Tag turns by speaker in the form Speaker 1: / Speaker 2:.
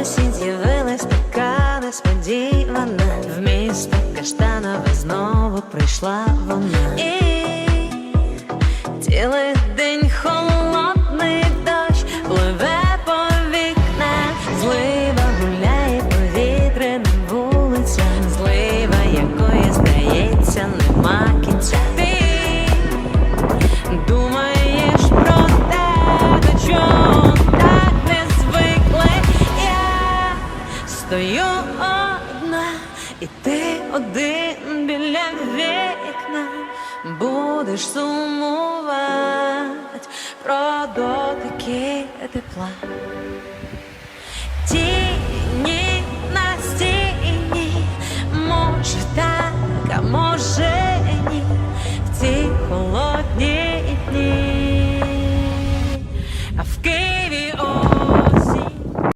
Speaker 1: осінь з'явилась така несподівана. В місто каштанове знову прийшла вона. І тіли стою одна, і ти один біля вікна будеш сумувати про дотики тепла. Тіні на стіні, може так, а може ні, в ці холодні дні. А в